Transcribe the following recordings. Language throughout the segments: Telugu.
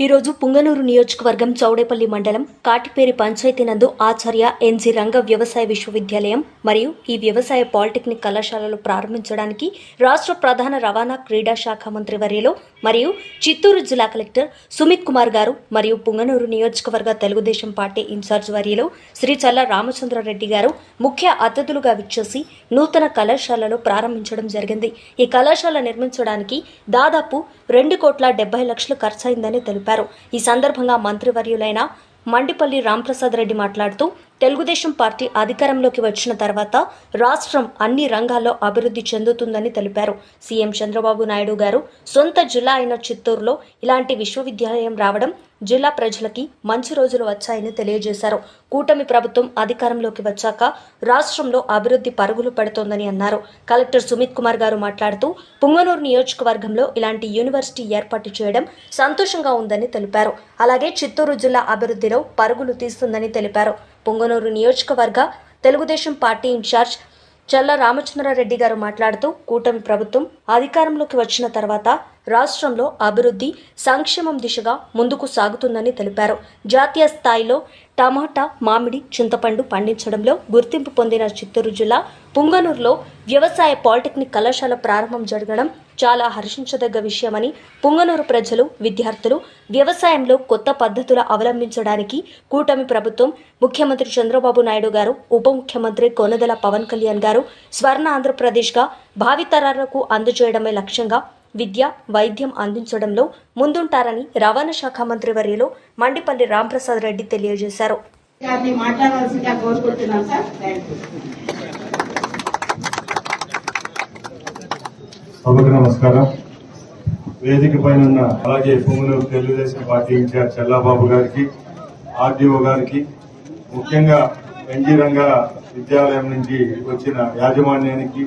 ఈరోజు పుంగనూరు నియోజకవర్గం చౌడేపల్లి మండలం కాటిపేరి పంచాయతీ నందు ఆచార్య ఎన్జి రంగ వ్యవసాయ విశ్వవిద్యాలయం మరియు ఈ వ్యవసాయ పాలిటెక్నిక్ కళాశాలలు ప్రారంభించడానికి రాష్ట్ర ప్రధాన రవాణా క్రీడా శాఖ మంత్రి వర్యలో మరియు చిత్తూరు జిల్లా కలెక్టర్ సుమిత్ కుమార్ గారు మరియు పుంగనూరు నియోజకవర్గ తెలుగుదేశం పార్టీ ఇన్ఛార్జ్ వర్యలో శ్రీ చల్ల రామచంద్రారెడ్డి గారు ముఖ్య అతిథులుగా విచ్చేసి నూతన కళాశాలలో ప్రారంభించడం జరిగింది. ఈ కళాశాల నిర్మించడానికి దాదాపు రెండు కోట్ల డెబ్బై లక్షలు ఖర్చయిందని తెలిపారు. ఈ సందర్భంగా మంత్రివర్యులైన మండిపల్లి రాంప్రసాద్ రెడ్డి మాట్లాడుతూ తెలుగుదేశం పార్టీ అధికారంలోకి వచ్చిన తర్వాత రాష్ట్రం అన్ని రంగాల్లో అభివృద్ధి చెందుతుందని తెలిపారు. సీఎం చంద్రబాబు నాయుడు గారు సొంత జిల్లా అయిన చిత్తూరులో ఇలాంటి విశ్వవిద్యాలయం రావడం జిల్లా ప్రజలకి మంచి రోజులు వచ్చాయని తెలియజేశారు. కూటమి ప్రభుత్వం అధికారంలోకి వచ్చాక రాష్ట్రంలో అభివృద్ధి పరుగులు పెడుతోందని అన్నారు. కలెక్టర్ సుమిత్ కుమార్ గారు మాట్లాడుతూ పుంగనూరు నియోజకవర్గంలో ఇలాంటి యూనివర్సిటీ ఏర్పాటు చేయడం సంతోషంగా ఉందని తెలిపారు. అలాగే చిత్తూరు జిల్లా అభివృద్ధిలో పరుగులు తీస్తుందని తెలిపారు. పొంగనూరు నియోజకవర్గ తెలుగుదేశం పార్టీ ఇన్ఛార్జ్ చల్ల రామచంద్రారెడ్డి గారు మాట్లాడుతూ కూటమి ప్రభుత్వం అధికారంలోకి వచ్చిన తర్వాత రాష్ట్రంలో అభివృద్ధి సంక్షేమం దిశగా ముందుకు సాగుతుందని తెలిపారు. జాతీయ స్థాయిలో టమాటా మామిడి చింతపండు పండించడంలో గుర్తింపు పొందిన చిత్తూరు జిల్లా పుంగనూరులో వ్యవసాయ పాలిటెక్నిక్ కళాశాల ప్రారంభం జరగడం చాలా హర్షించదగ్గ విషయమని పుంగనూరు ప్రజలు విద్యార్థులు వ్యవసాయంలో కొత్త పద్ధతులు అవలంబించడానికి కూటమి ప్రభుత్వం ముఖ్యమంత్రి చంద్రబాబు నాయుడు గారు ఉప ముఖ్యమంత్రి కొనదల పవన్ కళ్యాణ్ గారు స్వర్ణ ఆంధ్రప్రదేశ్గా భావితరాలకు అందజేయడమే లక్ష్యంగా విద్య వైద్యం అందించడంలో ముందుంటారని రవాణా శాఖ మంత్రి వర్యలో మండిపల్లి రాంప్రసాద్ రెడ్డి తెలియజేశారు. నమస్కారం. వేదిక పైన ఉన్న అలాగే పొంగునూరు తెలుగుదేశం పార్టీ ఇన్ఛార్జ్ చల్లాబాబు గారికి ఆర్డీఓ గారికి ముఖ్యంగా ఎన్జీ రంగ విద్యాలయం నుంచి వచ్చిన యాజమాన్యానికి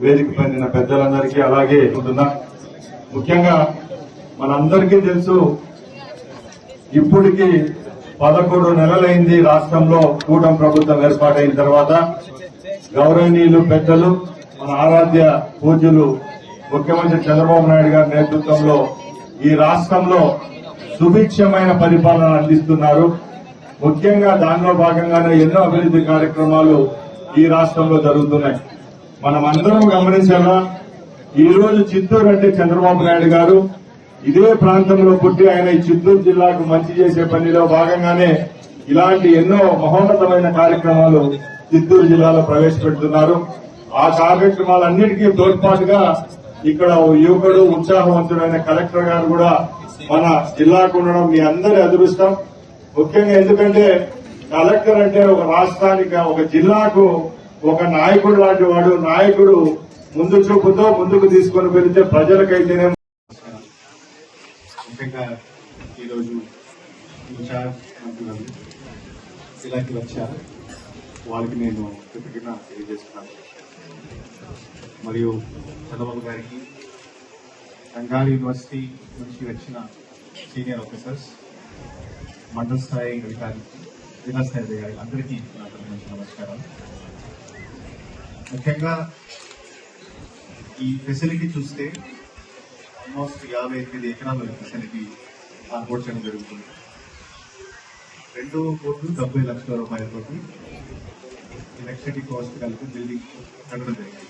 వేదిక పైన ఉన్న పెద్దలందరికీ అలాగే ఉంటున్నా ముఖ్యంగా మనందరికీ తెలుసు ఇప్పటికి పదకొండు నెలలైంది రాష్ట్రంలో కూటమి ప్రభుత్వం ఏర్పాటైన తర్వాత గౌరవనీయులు పెద్దలు మన ఆరాధ్య పూజ్యులు ముఖ్యమంత్రి చంద్రబాబు నాయుడు గారి నేతృత్వంలో ఈ రాష్ట్రంలో సుభిక్షమైన పరిపాలన అందిస్తున్నారు. ముఖ్యంగా దానిలో భాగంగానే ఎన్నో అభివృద్ధి కార్యక్రమాలు ఈ రాష్ట్రంలో జరుగుతున్నాయి. మనం అందరం గమనించాలా? ఈ రోజు చిత్తూరు అంటే చంద్రబాబు నాయుడు గారు. ఇదే ప్రాంతంలో పుట్టి ఆయన ఈ చిత్తూరు జిల్లాకు మంచి చేసే పనిలో భాగంగానే ఇలాంటి ఎన్నో మహోన్నతమైన కార్యక్రమాలు చిత్తూరు జిల్లాలో ప్రవేశపెడుతున్నారు. ఆ కార్యక్రమాలన్నిటికీ తోడ్పాటుగా ఇక్కడ ఓ యువకుడు ఉత్సాహవంతుడైన కలెక్టర్ గారు కూడా మన జిల్లాకు ఉండడం మీ అందరి అదృష్టం. ముఖ్యంగా ఎందుకంటే కలెక్టర్ అంటే ఒక రాష్ట్రానికి ఒక జిల్లాకు ఒక నాయకుడు లాంటి వాడు. నాయకుడు ముందు చూపుతో ముందుకు తీసుకొని వెళితే ప్రజలకైతేనే ముఖ్యంగా ఈరోజు ఇలాంటి వచ్చారు. వాళ్ళకి నేను కృతజ్ఞత తెలియజేస్తున్నాను. మరియు చంద్రబాబు గారికి రంగాల యూనివర్సిటీ నుంచి వచ్చిన సీనియర్ ఆఫీసర్స్ మండల స్థాయి అధికారికి జిల్లా స్థాయి అధికారి అందరికీ నా నమస్కారం ముఖ్యంగా ఈ ఫెసిలిటీ చూస్తే ఆల్మోస్ట్ యాభై ఎనిమిది ఎకరాల ఫెసిలిటీ ఆన్బోర్డ్ చేయడం జరుగుతుంది. రెండు కోట్లు డెబ్బై లక్షల రూపాయలతోటి ఎలక్ట్రిసిటీ కాస్ట్ కలిపి బిల్డింగ్ కట్టడం జరిగింది.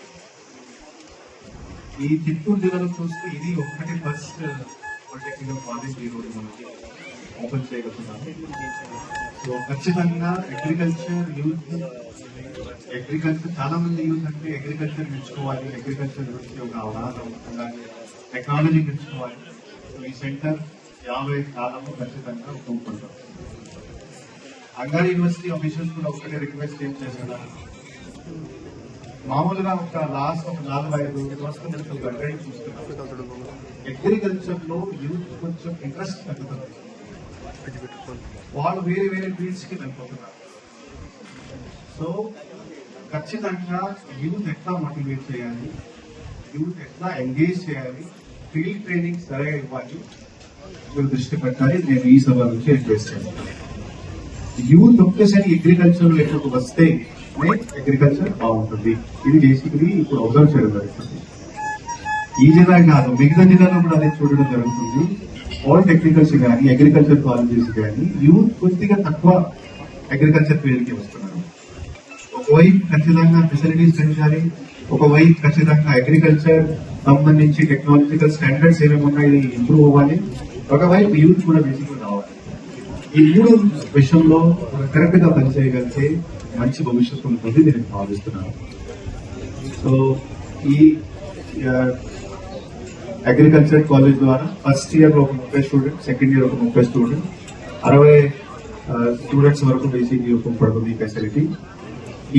ఈ చిత్తూరు జిల్లాలో చూస్తే ఇది ఒక్కటి ఫస్ట్ పాలిటెక్నికల్ కాలేజ్ ఈ రోజు మనకి. ఓపెన్ చేయగలుగుతున్నాము సో ఖచ్చితంగా అగ్రికల్చర్ యూత్ అగ్రికల్చర్ చాలా మంది యూత్ అంటే అగ్రికల్చర్ నేర్చుకోవాలి అగ్రికల్చర్ గురించి ఒక అవగాహన ఉండాలి టెక్నాలజీ నేర్చుకోవాలి. సో ఈ సెంటర్ యాభై కాలంలో ఖచ్చితంగా ఒప్పుకుంటాం అంగారి యూనివర్సిటీ అఫీషియల్స్ కూడా ఒకటే రిక్వెస్ట్ ఏం చేశారు? మామూలుగా ఒక లాస్ట్ ఒక నాలుగు ఐదు సంవత్సరాల ఒక ట్రెండ్ చూస్తున్నాం. అగ్రికల్చర్లో యూత్ కొంచెం ఇంట్రెస్ట్ తగ్గుతుంది వాళ్ళు వేరే వేరే ఫీల్డ్స్కి వెళ్ళిపోతున్నారు. సో ఖచ్చితంగా యూత్ ఎట్లా మోటివేట్ చేయాలి? యూత్ ఎట్లా ఎంగేజ్ చేయాలి? ఫీల్డ్ ట్రైనింగ్ సరిగా ఇవ్వాలి. మీరు దృష్టి పెట్టాలి. నేను ఈ సభ నుంచి రిక్వెస్ట్ చేస్తాను? యూత్ ఒక్కసారి అగ్రికల్చర్ ఎక్కడికి వస్తే అగ్రికల్చర్ బాగుంటుంది. ఇది బేసిక్లీ ఇప్పుడు అబ్జర్వ్ చేయడం జరుగుతుంది. ఈ జిల్లా కాదు మిగతా జిల్లాలో కూడా అదే చూడడం జరుగుతుంది. ఆల్ టెక్నికల్స్ కానీ అగ్రికల్చర్ కాలేజెస్ కానీ యూత్ కొద్దిగా తక్కువ అగ్రికల్చర్ ఫీల్డ్కి వస్తున్నారు. ఒకవైపు ఖచ్చితంగా ఫెసిలిటీస్ పెంచాలి ఒకవైపు ఖచ్చితంగా అగ్రికల్చర్ సంబంధించి టెక్నాలజికల్ స్టాండర్డ్స్ ఏమేమి ఉన్నాయి ఇంప్రూవ్ అవ్వాలి ఒకవైపు యూత్ కూడా బేసిక్గా రావాలి ఈ మూడు విషయంలో కరెక్ట్గా పనిచేయగలిగితే మంచి భవిష్యత్తు ఉంటుంది నేను భావిస్తున్నాను. సో ఈ అగ్రికల్చర్ కాలేజ్ ద్వారా ఫస్ట్ ఇయర్ ఒక ముప్పై స్టూడెంట్ సెకండ్ ఇయర్ ఒక ముప్పై స్టూడెంట్ అరవై స్టూడెంట్స్ వరకు బేసిక్ ఉపయోగపడుతుంది ఈ ఫెసిలిటీ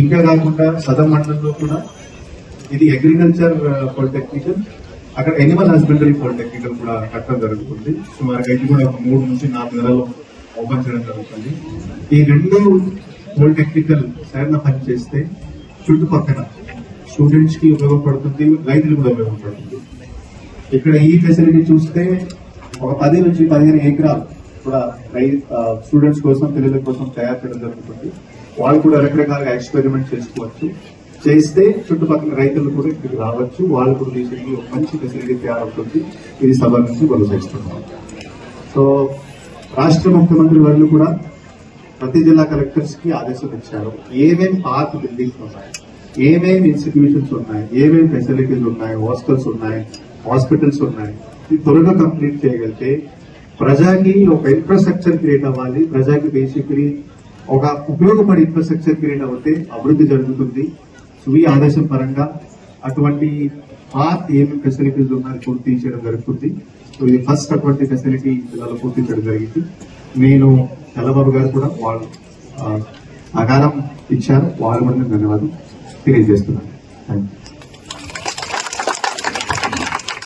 ఇంకా కాకుండా సదర్ మండలంలో కూడా ఇది అగ్రికల్చర్ పాలిటెక్నికల్ అక్కడ ఎనిమల్ హస్బెండరీ పాలిటెక్నికల్ కూడా కట్టడం జరుగుతుంది. సుమారుగా ఇది కూడా ఒక మూడు నుంచి నాలుగు నెలలు ఓపెన్ చేయడం జరుగుతుంది. ఈ రెండు పాలిటెక్నికల్ సరైన పని చేస్తే చుట్టుపక్కల స్టూడెంట్స్కి ఉపయోగపడుతుంది రైతులు కూడా ఉపయోగపడుతుంది. ఇక్కడ ఈ ఫెసిలిటీ చూస్తే ఒక పది నుంచి పదిహేను ఎకరాలు కూడా రై స్టూడెంట్స్ కోసం పిల్లల కోసం తయారు చేయడం జరుగుతుంది. వాళ్ళు కూడా రకరకాలుగా ఎక్స్పెరిమెంట్ చేసుకోవచ్చు. చేస్తే చుట్టుపక్కల రైతులు కూడా ఇక్కడికి రావచ్చు. వాళ్ళు కూడా తీసుకుని ఒక మంచి ఫెసిలిటీ తయారవుతుంది. ఇది సభ నుంచి కొనసాగిస్తున్నాం సో రాష్ట్ర ముఖ్యమంత్రి వాళ్ళు కూడా ప్రతి జిల్లా కలెక్టర్స్కి ఆదేశం ఇచ్చారు. ఏమేమి పార్క్ బిల్డింగ్స్ ఉన్నాయి? ఏమేమి ఇన్స్టిట్యూషన్స్ ఉన్నాయి? ఏమేమి ఫెసిలిటీస్ ఉన్నాయి? హాస్టల్స్ ఉన్నాయి? హాస్పిటల్స్ ఉన్నాయి. ఇది త్వరగా కంప్లీట్ చేయగలిగితే ప్రజాకి ఒక ఇన్ఫ్రాస్ట్రక్చర్ క్రియేట్ అవ్వాలి. ప్రజాకి బేసిక్లీ ఒక ఉపయోగపడే ఇన్ఫ్రాస్ట్రక్చర్ క్రియేట్ అవుతే అభివృద్ధి జరుగుతుంది. సో ఈ ఆదేశం పరంగా అటువంటి పార్ట్ ఏమేమి ఫెసిలిటీస్ ఉన్నాయి పూర్తి చేయడం జరుగుతుంది. సో ఇది ఫస్ట్ అటువంటి ఫెసిలిటీ జిల్లాలో పూర్తి చేయడం జరిగింది. నేను తెల్లబాబు గారు కూడా వాళ్ళు ఆ, ఇచ్చారు. వాళ్ళు కూడా నేను ధన్యవాదాలు తెలియజేస్తున్నాను. Thank you